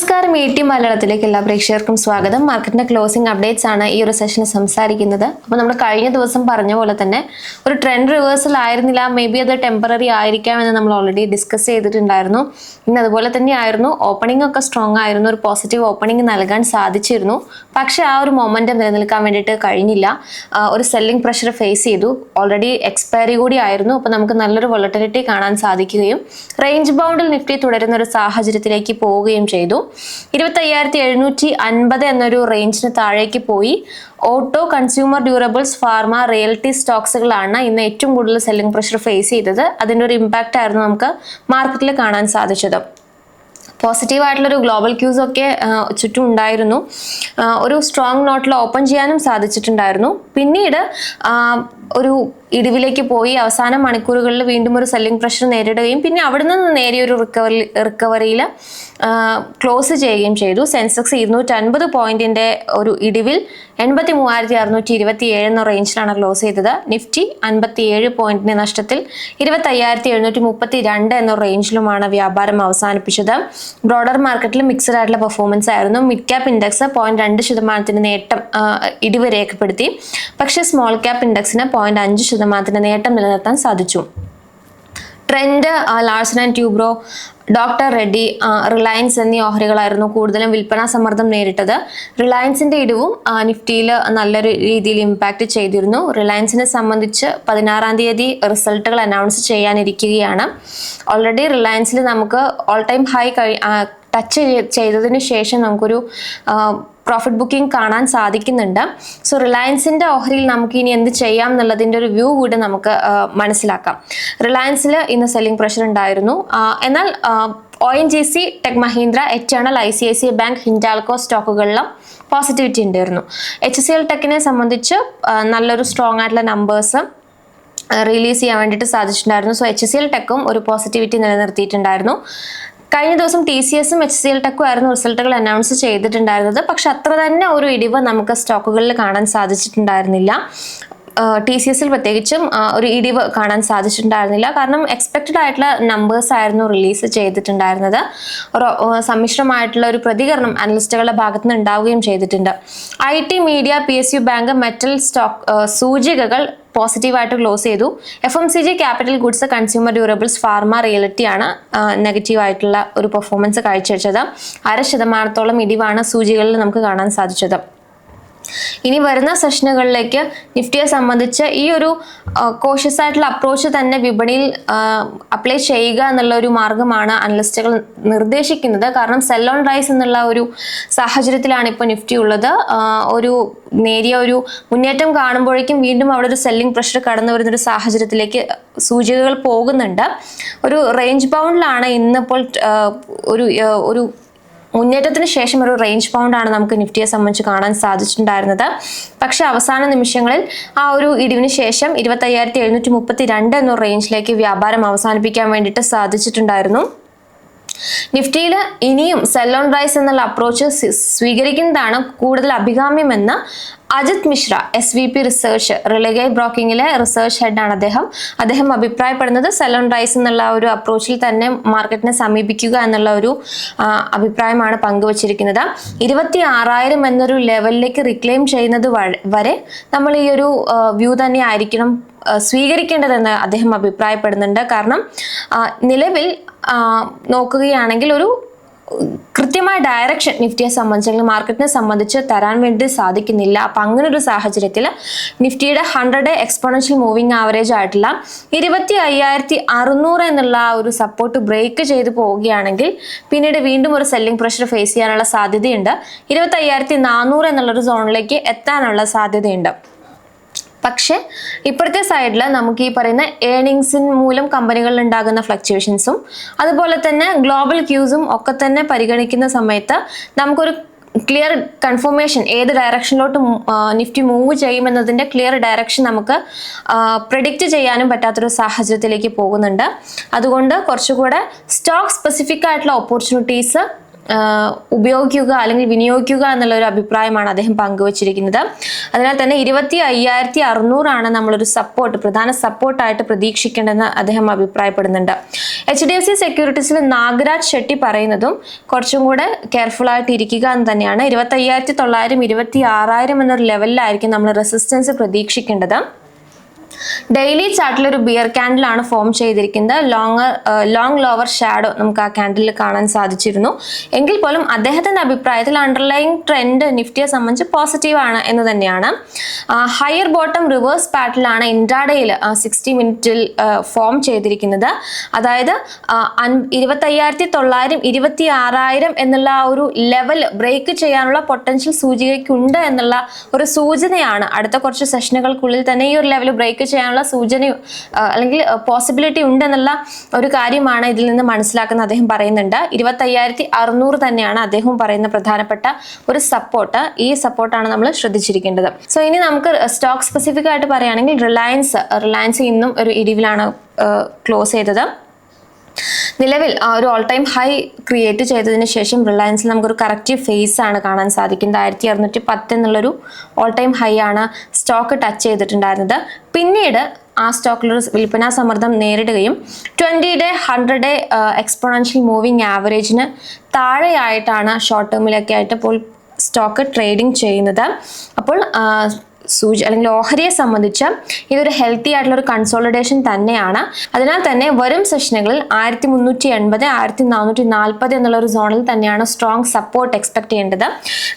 നമസ്കാരം A T മലയാളത്തിലേക്ക് എല്ലാ പ്രേക്ഷകർക്കും സ്വാഗതം. മാർക്കറ്റിന്റെ ക്ലോസിംഗ് അപ്ഡേറ്റ്സ് ആണ് ഈ ഒരു സെഷനിൽ സംസാരിക്കുന്നത്. അപ്പോൾ നമ്മൾ കഴിഞ്ഞ ദിവസം പറഞ്ഞ പോലെ തന്നെ ഒരു ട്രെൻഡ് റിവേഴ്സൽ ആയിരുന്നില്ല. മേ ബി അത് ടെമ്പററി ആയിരിക്കാം എന്ന് നമ്മൾ ഓൾറെഡി ഡിസ്കസ് ചെയ്തിട്ടുണ്ടായിരുന്നു. ഇന്ന് അതുപോലെ തന്നെ ആയിരുന്നു ഓപ്പണിംഗ് ഒക്കെ സ്ട്രോങ് ആയിരുന്നു. ഒരു പോസിറ്റീവ് ഓപ്പണിംഗ് നൽകാൻ സാധിച്ചിരുന്നു. പക്ഷേ ആ ഒരു മൊമെന്റം നിലനിൽക്കാൻ വേണ്ടിയിട്ട് കഴിഞ്ഞില്ല. ഒരു സെല്ലിംഗ് പ്രഷർ ഫേസ് ചെയ്തു. ഓൾറെഡി എക്സ്പയറി കൂടി ആയിരുന്നു. അപ്പോൾ നമുക്ക് നല്ലൊരു വൊളട്ടിലിറ്റി കാണാൻ സാധിക്കുകയും റേഞ്ച് ബൗണ്ടിൽ നിഫ്റ്റി തുടരുന്ന ഒരു സാഹചര്യത്തിലേക്ക് പോവുകയും ചെയ്തു. ഇരുപത്തയ്യായിരത്തി എഴുന്നൂറ്റി അൻപത് എന്നൊരു റേഞ്ചിന് താഴേക്ക് പോയി. Auto consumer durables pharma realty സ്റ്റോക്സുകളാണ് ഇന്ന് ഏറ്റവും കൂടുതൽ സെല്ലിംഗ് പ്രഷർ ഫേസ് ചെയ്തത്. അതിന്റെ ഒരു ഇമ്പാക്റ്റ് ആയിരുന്നു നമുക്ക് മാർക്കറ്റിൽ കാണാൻ സാധിച്ചത്. പോസിറ്റീവ് ആയിട്ടുള്ളൊരു ഗ്ലോബൽ ക്യൂസ് ഒക്കെ ചുറ്റും ഉണ്ടായിരുന്നു. ഒരു സ്ട്രോങ് നോട്ടിൽ ഓപ്പൺ ചെയ്യാനും സാധിച്ചിട്ടുണ്ടായിരുന്നു. പിന്നീട് ഒരു ഇടിവിലേക്ക് പോയി അവസാന മണിക്കൂറുകളിൽ വീണ്ടും ഒരു സെല്ലിംഗ് പ്രഷർ നേരിടുകയും പിന്നെ അവിടെ നിന്ന് നേരിയ ഒരു റിക്കവറി റിക്കവറിയിൽ ക്ലോസ് ചെയ്യുകയും ചെയ്തു. സെൻസെക്സ് ഇരുന്നൂറ്റി അൻപത് പോയിന്റിന്റെ ഒരു ഇടിവിൽ എൺപത്തി മൂവായിരത്തി അറുന്നൂറ്റി ഇരുപത്തി ഏഴ് എന്ന റേഞ്ചിലാണ് ക്ലോസ് ചെയ്തത്. നിഫ്റ്റി അൻപത്തി ഏഴ് പോയിന്റിന്റെ നഷ്ടത്തിൽ ഇരുപത്തി അയ്യായിരത്തി എഴുന്നൂറ്റി മുപ്പത്തി രണ്ട് എന്ന റേഞ്ചിലുമാണ് വ്യാപാരം അവസാനിപ്പിച്ചത്. ബ്രോഡർ മാർക്കറ്റിൽ മിക്സഡ് ആയിട്ടുള്ള പെർഫോമൻസ് ആയിരുന്നു. മിഡ് ക്യാപ്പ് ഇൻഡെക്സ് പോയിന്റ് രണ്ട് ശതമാനത്തിന് നേട്ടം ഇടിവ് രേഖപ്പെടുത്തി. പക്ഷേ സ്മോൾ ക്യാപ്പ് ഇൻഡെക്സിന് പോയിന്റ് അഞ്ച് ശതമാനത്തിന് നേട്ടം നിലനിർത്താൻ സാധിച്ചു. Trend Larsen and Toubro doctor Reddy Reliance എന്നീ ഓഹരികളായിരുന്നു കൂടുതലും വിൽപ്പനാ സമ്മർദ്ദം നേരിട്ടത്. റിലയൻസിന്റെ ഇടിവും നിഫ്റ്റിയിൽ നല്ലൊരു രീതിയിൽ ഇമ്പാക്റ്റ് ചെയ്തിരുന്നു. റിലയൻസിനെ സംബന്ധിച്ച് പതിനാറാം തീയതി റിസൾട്ടുകൾ അനൗൺസ് ചെയ്യാനിരിക്കുകയാണ്. ഓൾറെഡി റിലയൻസിൽ നമുക്ക് ഓൾ ടൈം ഹൈ ടച്ച് ചെയ്തതിന് ശേഷം നമുക്കൊരു പ്രോഫിറ്റ് ബുക്കിംഗ് കാണാൻ സാധിക്കുന്നുണ്ട്. സോ റിലയൻസിന്റെ ഓഹരിയിൽ നമുക്ക് ഇനി എന്ത് ചെയ്യാം എന്നുള്ളതിന്റെ ഒരു വ്യൂ കൂടി നമുക്ക് മനസ്സിലാക്കാം. റിലയൻസിൽ ഇന്ന് സെല്ലിംഗ് പ്രഷർ ഉണ്ടായിരുന്നു. എന്നാൽ O N G C tech Mahindra eternal I C I C bank Hindalco സ്റ്റോക്കുകളിലും positivity ഉണ്ടായിരുന്നു. എച്ച് സി എൽ ടെക്കിനെ സംബന്ധിച്ച് നല്ലൊരു സ്ട്രോങ് ആയിട്ടുള്ള നമ്പേഴ്സ് റിലീസ് ചെയ്യാൻ വേണ്ടിയിട്ട് സാധിച്ചിട്ടുണ്ടായിരുന്നു. സോ എച്ച് സി എൽ ടെക്കും ഒരു പോസിറ്റിവിറ്റി നിലനിർത്തിയിട്ടുണ്ടായിരുന്നു. കഴിഞ്ഞ ദിവസം ടി സി എസും എച്ച് സി എൽ ടെക്കും ആയിരുന്നു റിസൾട്ടുകൾ അനൗൺസ് ചെയ്തിട്ടുണ്ടായിരുന്നത്. പക്ഷെ അത്ര തന്നെ ഒരു ഇടിവ് നമുക്ക് സ്റ്റോക്കുകളിൽ കാണാൻ സാധിച്ചിട്ടുണ്ടായിരുന്നില്ല. ടി സി എസിൽ പ്രത്യേകിച്ചും ഒരു ഇടിവ് കാണാൻ സാധിച്ചിട്ടുണ്ടായിരുന്നില്ല. കാരണം എക്സ്പെക്റ്റഡ് ആയിട്ടുള്ള നമ്പേഴ്സ് ആയിരുന്നു റിലീസ് ചെയ്തിട്ടുണ്ടായിരുന്നത്. ഒരു സമ്മിശ്രമായിട്ടുള്ള ഒരു പ്രതികരണം അനലിസ്റ്റുകളുടെ ഭാഗത്തു നിന്ന് ഉണ്ടാവുകയും ചെയ്തിട്ടുണ്ട്. I T media P S U bank metal stock സൂചികകൾ പോസിറ്റീവായിട്ട് ക്ലോസ് ചെയ്തു. F M C G capital goods consumer durables pharma reality ആണ് നെഗറ്റീവ് ആയിട്ടുള്ള ഒരു പെർഫോമൻസ് കാഴ്ചവെച്ചത്. അര ശതമാനത്തോളം ഇടിവാണ് സൂചികളിൽ നമുക്ക് കാണാൻ സാധിച്ചത്. ഇനി വരുന്ന സെഷനുകളിലേക്ക് നിഫ്റ്റിയെ സംബന്ധിച്ച് ഈ ഒരു കോഷ്യസ് ആയിട്ടുള്ള അപ്രോച്ച് തന്നെ വിപണിയിൽ അപ്ലൈ ചെയ്യുക എന്നുള്ള ഒരു മാർഗമാണ് അനലിസ്റ്റുകൾ നിർദ്ദേശിക്കുന്നത്. കാരണം സെൽ ഓൺ റൈസ് എന്നുള്ള ഒരു സാഹചര്യത്തിലാണ് ഇപ്പോൾ നിഫ്റ്റി ഉള്ളത്. ഒരു നേരിയ ഒരു മുന്നേറ്റം കാണുമ്പോഴേക്കും വീണ്ടും അവിടെ ഒരു സെല്ലിംഗ് പ്രഷർ കടന്നു വരുന്ന ഒരു സാഹചര്യത്തിലേക്ക് സൂചികകൾ പോകുന്നുണ്ട്. ഒരു റേഞ്ച് ബൗണ്ടിലാണ് ഇന്നിപ്പോൾ ഒരു ഒരു മുന്നേറ്റത്തിന് ശേഷം ഒരു റേഞ്ച് ബൗണ്ടാണ് നമുക്ക് നിഫ്റ്റിയെ സംബന്ധിച്ച് കാണാൻ സാധിച്ചിട്ടുണ്ടായിരുന്നത്. പക്ഷേ അവസാന നിമിഷങ്ങളിൽ ആ ഒരു ഇടിവിന് ശേഷം ഇരുപത്തി അയ്യായിരത്തി എഴുന്നൂറ്റി മുപ്പത്തി രണ്ട് എന്ന റേഞ്ചിലേക്ക് വ്യാപാരം അവസാനിപ്പിക്കാൻ വേണ്ടിയിട്ട് സാധിച്ചിട്ടുണ്ടായിരുന്നു. നിഫ്റ്റിയിൽ ഇനിയും സെൽ ഓൺ റൈസ് എന്നുള്ള അപ്രോച്ച് സ്വീകരിക്കുന്നതാണ് കൂടുതൽ അഭികാമ്യമെന്ന് Ajit Mishra S V P research Religare ബ്രോക്കിങ്ങിലെ research ഹെഡാണ് അദ്ദേഹം. അദ്ദേഹം അഭിപ്രായപ്പെടുന്നത് സെലോൺ റൈസ് എന്നുള്ള ഒരു അപ്രോച്ചിൽ തന്നെ മാർക്കറ്റിനെ സമീപിക്കുക എന്നുള്ള ഒരു അഭിപ്രായമാണ് പങ്കുവച്ചിരിക്കുന്നത്. ഇരുപത്തി ആറായിരം എന്നൊരു ലെവലിലേക്ക് റിക്ലെയിം ചെയ്യുന്നത് വരെ നമ്മൾ ഈ ഒരു വ്യൂ തന്നെ ആയിരിക്കണം സ്വീകരിക്കേണ്ടതെന്ന് അദ്ദേഹം അഭിപ്രായപ്പെടുന്നുണ്ട്. കാരണം നിലവിൽ നോക്കുകയാണെങ്കിൽ ഒരു കൃത്യമായ ഡയറക്ഷൻ നിഫ്റ്റിയെ സംബന്ധിച്ച് അല്ലെങ്കിൽ മാർക്കറ്റിനെ സംബന്ധിച്ച് തരാൻ വേണ്ടി സാധിക്കുന്നില്ല. അപ്പം അങ്ങനെ ഒരു സാഹചര്യത്തിൽ നിഫ്റ്റിയുടെ ഹൺഡ്രഡ് എക്സ്പോണൻഷ്യൽ മൂവിങ് ആവറേജ് ആയിട്ടുള്ള ഇരുപത്തി അയ്യായിരത്തി അറുന്നൂറ് എന്നുള്ള ഒരു സപ്പോർട്ട് ബ്രേക്ക് ചെയ്ത് പോവുകയാണെങ്കിൽ പിന്നീട് വീണ്ടും ഒരു സെല്ലിംഗ് പ്രഷർ ഫേസ് ചെയ്യാനുള്ള സാധ്യതയുണ്ട്. ഇരുപത്തി അയ്യായിരത്തി നാനൂറ് എന്നുള്ളൊരു സോണിലേക്ക് എത്താനുള്ള സാധ്യതയുണ്ട്. പക്ഷെ ഇപ്പോഴത്തെ സൈഡിൽ നമുക്ക് ഈ പറയുന്ന ഏണിങ്സിൻ മൂലം കമ്പനികളിൽ ഉണ്ടാകുന്ന ഫ്ലക്ച്വേഷൻസും അതുപോലെ തന്നെ ഗ്ലോബൽ ക്യൂസും ഒക്കെ തന്നെ പരിഗണിക്കുന്ന സമയത്ത് നമുക്കൊരു ക്ലിയർ കൺഫർമേഷൻ ഏത് ഡയറക്ഷനിലോട്ട് നിഫ്റ്റി മൂവ് ചെയ്യുമെന്നതിന്റെ ക്ലിയർ ഡയറക്ഷൻ നമുക്ക് പ്രഡിക്റ്റ് ചെയ്യാനും പറ്റാത്തൊരു സാഹചര്യത്തിലേക്ക് പോകുന്നുണ്ട്. അതുകൊണ്ട് കുറച്ചുകൂടെ സ്റ്റോക്ക് സ്പെസിഫിക് ആയിട്ടുള്ള ഓപ്പർച്യൂണിറ്റീസ് ഉപയോഗിക്കുക അല്ലെങ്കിൽ വിനിയോഗിക്കുക എന്നുള്ള ഒരു അഭിപ്രായമാണ് അദ്ദേഹം പങ്കുവച്ചിരിക്കുന്നത്. അതിനാൽ തന്നെ ഇരുപത്തി അയ്യായിരത്തി അറുന്നൂറാണ് നമ്മളൊരു സപ്പോർട്ട് പ്രധാന സപ്പോർട്ടായിട്ട് പ്രതീക്ഷിക്കേണ്ടതെന്ന് അദ്ദേഹം അഭിപ്രായപ്പെടുന്നുണ്ട്. എച്ച് ഡി എഫ് സി സെക്യൂരിറ്റീസിൽ നാഗരാജ് ഷെട്ടി പറയുന്നതും കുറച്ചും കൂടെ കെയർഫുൾ ആയിട്ട് ഇരിക്കുക എന്ന് തന്നെയാണ്. ഇരുപത്തി അയ്യായിരത്തി തൊള്ളായിരം ഇരുപത്തി ആറായിരം എന്നൊരു ലെവലിലായിരിക്കും നമ്മൾ റെസിസ്റ്റൻസ് പ്രതീക്ഷിക്കേണ്ടത്. ഡെയിലി ചാർട്ടിൽ ഒരു ബിയർ ക്യാൻഡിലാണ് ഫോം ചെയ്തിരിക്കുന്നത്. ലോങ് ലോങ് ലോവർ ഷാഡോ നമുക്ക് ആ ക്യാൻഡിൽ കാണാൻ സാധിച്ചിരുന്നു. എങ്കിൽ പോലും അദ്ദേഹത്തിന്റെ അഭിപ്രായത്തിൽ അണ്ടർലൈങ് ട്രെൻഡ് നിഫ്റ്റിയെ സംബന്ധിച്ച് പോസിറ്റീവ് ആണ് എന്ന് തന്നെയാണ്. ഹയർ ബോട്ടം റിവേഴ്സ് പാറ്റിലാണ് ഇൻട്രാഡേയിൽ സിക്സ്റ്റി മിനിറ്റിൽ ഫോം ചെയ്തിരിക്കുന്നത്. അതായത് ഇരുപത്തയ്യായിരത്തി തൊള്ളായിരം ഇരുപത്തി ആറായിരം എന്നുള്ള ആ ഒരു ലെവൽ ബ്രേക്ക് ചെയ്യാനുള്ള പൊട്ടൻഷ്യൽ സൂചികയ്ക്കുണ്ട് എന്നുള്ള ഒരു സൂചനയാണ് അടുത്ത കുറച്ച് സെഷനുകൾക്കുള്ളിൽ തന്നെ ഈ ഒരു ലെവൽ ബ്രേക്ക് ചെയ്യാനുള്ള സൂചന അല്ലെങ്കിൽ പോസിബിലിറ്റി ഉണ്ടെന്നുള്ള ഒരു കാര്യമാണ് ഇതിൽ നിന്ന് മനസ്സിലാക്കുന്ന അദ്ദേഹം പറയുന്നുണ്ട്. ഇരുപത്തയ്യായിരത്തി അറുന്നൂറ് തന്നെയാണ് അദ്ദേഹം പറയുന്ന പ്രധാനപ്പെട്ട ഒരു സപ്പോർട്ട് ഈ സപ്പോർട്ടാണ് നമ്മൾ ശ്രദ്ധിച്ചിരിക്കേണ്ടത്. സോ ഇനി നമുക്ക് സ്റ്റോക്ക് സ്പെസിഫിക് ആയിട്ട് പറയുകയാണെങ്കിൽ റിലയൻസ് റിലയൻസ് ഇന്നും ഒരു ഇടിവിലാണ് ക്ലോസ് ചെയ്തത്. നിലവിൽ ആ ഒരു ഓൾ ടൈം ഹൈ ക്രിയേറ്റ് ചെയ്തതിന് ശേഷം റിലയൻസിൽ നമുക്കൊരു കറക്റ്റീവ് ഫേസ് ആണ് കാണാൻ സാധിക്കുന്നത് ആയിരത്തി അറുന്നൂറ്റി പത്ത് എന്നുള്ളൊരു ഓൾ ടൈം ഹൈ ആണ് സ്റ്റോക്ക് ടച്ച് ചെയ്തിട്ടുണ്ടായിരുന്നത്. പിന്നീട് ആ സ്റ്റോക്കിലൊരു വിൽപ്പന സമ്മർദ്ദം നേരിടുകയും twenty day hundred day exponential moving ആവറേജിന് താഴെയായിട്ടാണ് ഷോർട്ട് ടേമിലൊക്കെ ആയിട്ട് ഇപ്പോൾ സ്റ്റോക്ക് ട്രേഡിംഗ് ചെയ്യുന്നത്. അപ്പോൾ സൂചി അല്ലെങ്കിൽ ഓഹരിയെ സംബന്ധിച്ച് ഇതൊരു ഹെൽത്തി ആയിട്ടുള്ള ഒരു കൺസോളിഡേഷൻ തന്നെയാണ്. അതിനാൽ തന്നെ വരും സെഷനുകളിൽ ആയിരത്തി മുന്നൂറ്റി എൺപത് ആയിരത്തി നാനൂറ്റി നാൽപ്പത് എന്നുള്ള ഒരു സോണിൽ തന്നെയാണ് സ്ട്രോങ് സപ്പോർട്ട് എക്സ്പെക്ട് ചെയ്യേണ്ടത്.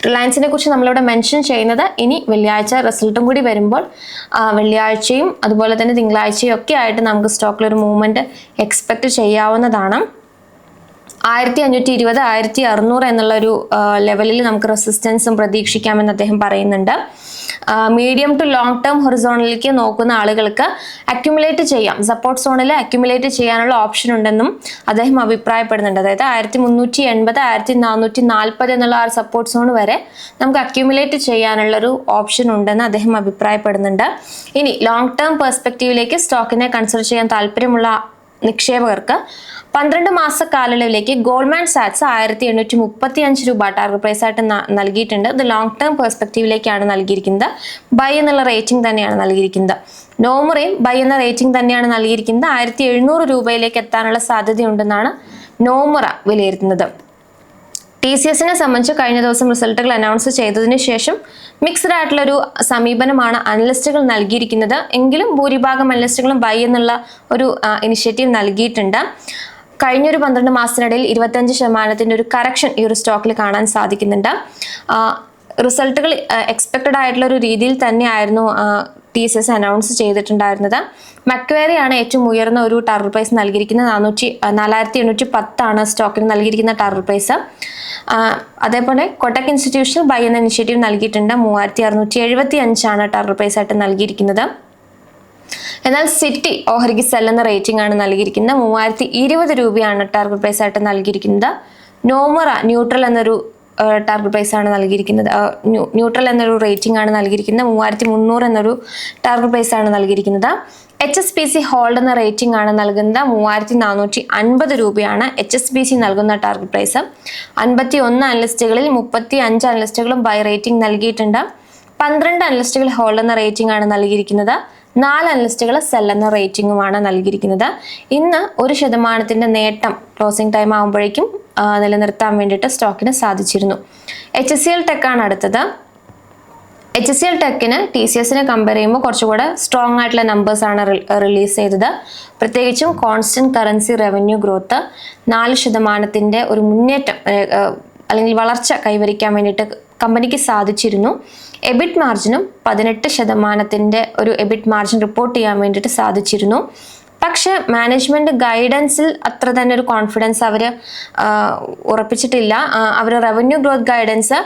റിലയൻസിനെ കുറിച്ച് നമ്മളിവിടെ മെൻഷൻ ചെയ്യുന്നത് ഇനി വെള്ളിയാഴ്ച റിസൾട്ടും കൂടി വരുമ്പോൾ വെള്ളിയാഴ്ചയും അതുപോലെ തന്നെ തിങ്കളാഴ്ചയും ഒക്കെ ആയിട്ട് നമുക്ക് സ്റ്റോക്കിലൊരു മൂവ്മെന്റ് എക്സ്പെക്ട് ചെയ്യാവുന്നതാണ്. ആയിരത്തി അഞ്ഞൂറ്റി ഇരുപത് ആയിരത്തി അറുന്നൂറ് എന്നുള്ള ഒരു ലെവലിൽ നമുക്ക് റെസിസ്റ്റൻസും പ്രതീക്ഷിക്കാമെന്ന് അദ്ദേഹം പറയുന്നുണ്ട്. മീഡിയം ടു ലോങ് ടേം ഹൊറിസോണിലേക്ക് നോക്കുന്ന ആളുകൾക്ക് അക്യുമുലേറ്റ് ചെയ്യാം. സപ്പോർട്ട് സോണിൽ അക്യുമുലേറ്റ് ചെയ്യാനുള്ള ഓപ്ഷൻ ഉണ്ടെന്നും അദ്ദേഹം അഭിപ്രായപ്പെടുന്നുണ്ട്. അതായത് ആയിരത്തി മുന്നൂറ്റി എൺപത് ആയിരത്തി നാനൂറ്റി നാൽപ്പത് എന്നുള്ള ആ സപ്പോർട്ട് സോൺ വരെ നമുക്ക് അക്യുമുലേറ്റ് ചെയ്യാനുള്ള ഒരു ഓപ്ഷൻ ഉണ്ടെന്ന് അദ്ദേഹം അഭിപ്രായപ്പെടുന്നുണ്ട്. ഇനി ലോങ് ടേം പെർസ്പെക്റ്റീവിലേക്ക് സ്റ്റോക്കിനെ കൺസിഡർ ചെയ്യാൻ താല്പര്യമുള്ള നിക്ഷേപകർക്ക് പന്ത്രണ്ട് മാസ കാലയളവിലേക്ക് ഗോൾഡ്മാൻ സാറ്റ്സ് ആയിരത്തി എണ്ണൂറ്റി മുപ്പത്തി അഞ്ച് രൂപ ടാർഗറ്റ് പ്രൈസ് ആയിട്ട് നൽകിയിട്ടുണ്ട്. ഇത് ലോങ് ടേം പെർസ്പെക്റ്റീവിലേക്കാണ് നൽകിയിരിക്കുന്നത്. ബൈ എന്നുള്ള റേറ്റിംഗ് തന്നെയാണ് നൽകിയിരിക്കുന്നത്. നോമറയും ബൈ എന്ന റേറ്റിംഗ് തന്നെയാണ് നൽകിയിരിക്കുന്നത്. ആയിരത്തി എഴുന്നൂറ് രൂപയിലേക്ക് എത്താനുള്ള സാധ്യതയുണ്ടെന്നാണ് നോമറ വിലയിരുത്തുന്നത്. ടി സി എസിനെ സംബന്ധിച്ച് കഴിഞ്ഞ ദിവസം റിസൾട്ടുകൾ അനൗൺസ് ചെയ്തതിനു ശേഷം മിക്സ്ഡ് ആയിട്ടുള്ള ഒരു സമീപനമാണ് അനലിസ്റ്റുകൾ നൽകിയിരിക്കുന്നത്. എങ്കിലും ഭൂരിഭാഗം അനലിസ്റ്റുകളും ബൈ എന്നുള്ള ഒരു ഇനിഷ്യേറ്റീവ് നൽകിയിട്ടുണ്ട്. കഴിഞ്ഞൊരു പന്ത്രണ്ട് മാസത്തിനിടയിൽ ഇരുപത്തഞ്ച് ശതമാനത്തിന്റെ ഒരു കറക്ഷൻ ഈ ഒരു സ്റ്റോക്കിൽ കാണാൻ സാധിക്കുന്നുണ്ട്. റിസൾട്ടുകൾ എക്സ്പെക്റ്റഡ് ആയിട്ടുള്ള ഒരു രീതിയിൽ തന്നെയായിരുന്നു ടി എസ് എസ് അനൗൺസ് ചെയ്തിട്ടുണ്ടായിരുന്നത്. മക്വേറിയാണ് ഏറ്റവും ഉയർന്ന ഒരു ടാർഗറ്റ് പ്രൈസ് നൽകിയിരിക്കുന്നത്. നാനൂറ്റി നാലായിരത്തി എണ്ണൂറ്റി പത്താണ് സ്റ്റോക്കിന് നൽകിയിരിക്കുന്ന ടാർഗറ്റ് പ്രൈസ് അതേപോലെ കൊട്ടക് ഇൻസ്റ്റിറ്റ്യൂഷണൽ ബൈ എന്ന ഇനിഷ്യേറ്റീവ് നൽകിയിട്ടുണ്ട്. മൂവായിരത്തി അറുന്നൂറ്റി എഴുപത്തി അഞ്ചാണ് ടാർഗറ്റ് പ്രൈസ് ആയിട്ട് നൽകിയിരിക്കുന്നത്. എന്നാൽ സിറ്റി ഓഹരിക്ക് സെൽ എന്ന റേറ്റിംഗ് ആണ് നൽകിയിരിക്കുന്നത്. മൂവായിരത്തി ഇരുപത് രൂപയാണ് ടാർഗറ്റ് പ്രൈസ് ആയിട്ട് നൽകിയിരിക്കുന്നത്. നോമറ ന്യൂട്രൽ എന്നൊരു ടാർഗറ്റ് പ്രൈസ് ആണ് നൽകിയിരിക്കുന്നത്. ന്യൂട്രൽ എന്നൊരു റേറ്റിംഗ് ആണ് നൽകിയിരിക്കുന്നത്. മൂവായിരത്തി മുന്നൂറ് എന്നൊരു ടാർഗറ്റ് പ്രൈസ് ആണ് നൽകിയിരിക്കുന്നത്. H S B C hold എന്ന റേറ്റിംഗ് ആണ് നൽകുന്നത്. മൂവായിരത്തി നാനൂറ്റി അൻപത് രൂപയാണ് എച്ച് എസ് പി സി നൽകുന്ന ടാർഗറ്റ് പ്രൈസ് അൻപത്തി ഒന്ന് അനലിസ്റ്റുകളിൽ മുപ്പത്തി അഞ്ച് അനലിസ്റ്റുകളും ബൈ റേറ്റിംഗ് നൽകിയിട്ടുണ്ട്. പന്ത്രണ്ട് അനലിസ്റ്റുകൾ ഹോൾഡ് എന്ന റേറ്റിംഗ് ആണ് നൽകിയിരിക്കുന്നത്. നാല് അനലിസ്റ്റുകൾ സെൽ എന്ന റേറ്റിംഗുമാണ് നൽകിയിരിക്കുന്നത്. ഇന്ന് ഒരു ശതമാനത്തിന്റെ നേട്ടം ക്ലോസിംഗ് ടൈം ആകുമ്പോഴേക്കും നിലനിർത്താൻ വേണ്ടിയിട്ട് സ്റ്റോക്കിന് സാധിച്ചിരുന്നു. എച്ച് എസ് സി എൽ ടെക്കാണ് അടുത്തത്. എച്ച് സി എൽ ടെക്കിന് ടി സി എസിനെ കമ്പയർ ചെയ്യുമ്പോൾ കുറച്ചുകൂടെ സ്ട്രോങ് ആയിട്ടുള്ള നമ്പേഴ്സാണ് റിലീസ് ചെയ്തത്. പ്രത്യേകിച്ചും കോൺസ്റ്റന്റ് കറൻസി റവന്യൂ ഗ്രോത്ത് നാല് ശതമാനത്തിന്റെ ഒരു മുന്നേറ്റം അല്ലെങ്കിൽ വളർച്ച കൈവരിക്കാൻ വേണ്ടിയിട്ട് കമ്പനിക്ക് സാധിച്ചിരുന്നു. എബിറ്റ് മാർജിനും പതിനെട്ട് ശതമാനത്തിന്റെ ഒരു എബിറ്റ് മാർജിൻ റിപ്പോർട്ട് ചെയ്യാൻ വേണ്ടിയിട്ട് സാധിച്ചിരുന്നു. പക്ഷെ മാനേജ്മെന്റ് ഗൈഡൻസിൽ അത്ര തന്നെ ഒരു കോൺഫിഡൻസ് അവർ ഉറപ്പിച്ചിട്ടില്ല. അവർ റവന്യൂ ഗ്രോത്ത് ഗൈഡൻസ്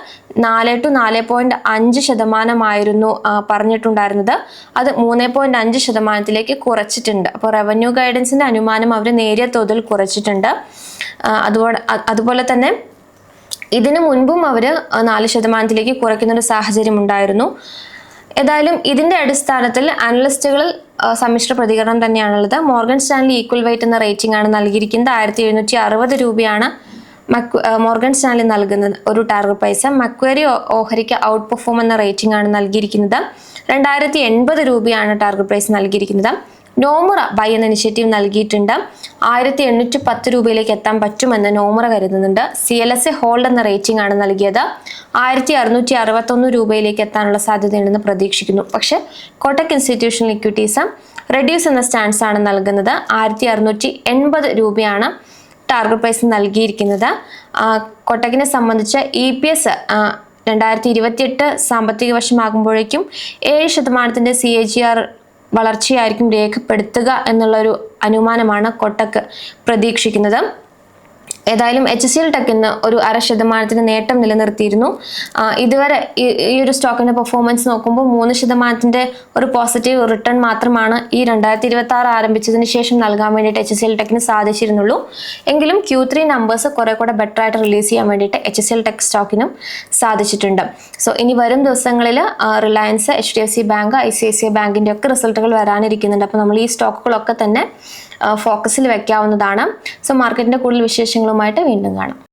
നാല് ടു നാല് പോയിന്റ് അഞ്ച് ശതമാനമായിരുന്നു പറഞ്ഞിട്ടുണ്ടായിരുന്നത്. അത് മൂന്ന് പോയിന്റ് അഞ്ച് ശതമാനത്തിലേക്ക് കുറച്ചിട്ടുണ്ട്. അപ്പോൾ റവന്യൂ ഗൈഡൻസിന്റെ അനുമാനം അവർ നേരിയ തോതിൽ കുറച്ചിട്ടുണ്ട്. അതുപോലെ അതുപോലെ തന്നെ ഇതിനു മുൻപും അവർ നാല് ശതമാനത്തിലേക്ക് കുറയ്ക്കുന്ന ഒരു സാഹചര്യം ഉണ്ടായിരുന്നു. ഏതായാലും ഇതിന്റെ അടിസ്ഥാനത്തിൽ അനലിസ്റ്റുകളിൽ സമ്മിശ്ര പ്രതികരണം തന്നെയാണുള്ളത്. മോർഗൻ സ്റ്റാൻലി ഈക്വൽ വൈറ്റ് എന്ന റേറ്റിംഗ് ആണ് നൽകിയിരിക്കുന്നത്. ആയിരത്തി എഴുന്നൂറ്റി അറുപത് രൂപയാണ് മക് മോർഗൻ സ്റ്റാൻലി നൽകുന്നത്. ഒരു ടാർഗറ്റ് പ്രൈസ് മക്വേരി ഓഹരിക്ക് ഔട്ട് പെർഫോം എന്ന റേറ്റിംഗ് ആണ് നൽകിയിരിക്കുന്നത്. രണ്ടായിരത്തി എൺപത് രൂപയാണ് ടാർഗറ്റ് പ്രൈസ് നൽകിയിരിക്കുന്നത്. നോമുറ ബൈ എന്ന ഇനിഷ്യേറ്റീവ് നൽകിയിട്ടുണ്ട്. ആയിരത്തി എണ്ണൂറ്റി പത്ത് രൂപയിലേക്ക് എത്താൻ പറ്റുമെന്ന് നോമുറ കരുതുന്നുണ്ട്. C L S A hold എന്ന റേറ്റിംഗ് ആണ് നൽകിയത്. ആയിരത്തി അറുന്നൂറ്റി അറുപത്തൊന്ന് രൂപയിലേക്ക് എത്താനുള്ള സാധ്യതയുണ്ടെന്ന് പ്രതീക്ഷിക്കുന്നു. പക്ഷേ കോട്ടക് ഇൻസ്റ്റിറ്റ്യൂഷണൽ ഇക്വിറ്റീസ് റെഡ്യൂസ് എന്ന സ്റ്റാൻസ് ആണ് നൽകുന്നത്. ആയിരത്തി അറുന്നൂറ്റി എൺപത് രൂപയാണ് ടാർഗറ്റ് പ്രൈസ് നൽകിയിരിക്കുന്നത്. കൊട്ടകിനെ സംബന്ധിച്ച് ഇ പി എസ് രണ്ടായിരത്തി ഇരുപത്തിയെട്ട് സാമ്പത്തിക വർഷമാകുമ്പോഴേക്കും ഏഴ് ശതമാനത്തിന്റെ സി എ ജി ആർ വളർച്ചയായിരിക്കും രേഖപ്പെടുത്തുക എന്നുള്ളൊരു അനുമാനമാണ് കൊട്ടക്ക് പ്രതീക്ഷിക്കുന്നത്. ഏതായാലും എച്ച് സി എൽ ടെക്കിന്ന് ഒരു അര ശതമാനത്തിന് നേട്ടം നിലനിർത്തിയിരുന്നു. ഇതുവരെ ഈ ഒരു സ്റ്റോക്കിന്റെ പെർഫോമൻസ് നോക്കുമ്പോൾ മൂന്ന് ശതമാനത്തിന്റെ ഒരു പോസിറ്റീവ് റിട്ടേൺ മാത്രമാണ് ഈ രണ്ടായിരത്തി ഇരുപത്തി ആറ് ആരംഭിച്ചതിന് ശേഷം നൽകാൻ വേണ്ടിയിട്ട് എച്ച് സി എൽ ടെക്കിന് സാധിച്ചിരുന്നുള്ളൂ. എങ്കിലും ക്യൂ ത്രീ നമ്പേഴ്സ് കുറെ കൂടെ ബെറ്റർ ആയിട്ട് റിലീസ് ചെയ്യാൻ വേണ്ടിയിട്ട് എച്ച് സി എൽ ടെക് സ്റ്റോക്കിനും സാധിച്ചിട്ടുണ്ട്. സോ ഇനി വരും ദിവസങ്ങളിൽ Reliance H D F C bank I C I C I ഒക്കെ റിസൾട്ടുകൾ വരാനിരിക്കുന്നുണ്ട്. അപ്പോൾ നമ്മൾ ഈ സ്റ്റോക്കുകളൊക്കെ തന്നെ ഫോക്കസിൽ വെക്കാവുന്നതാണ്. സോ മാർക്കറ്റിന്റെ കൂടുതൽ വിശേഷങ്ങളുമായിട്ട് വീണ്ടും കാണാം.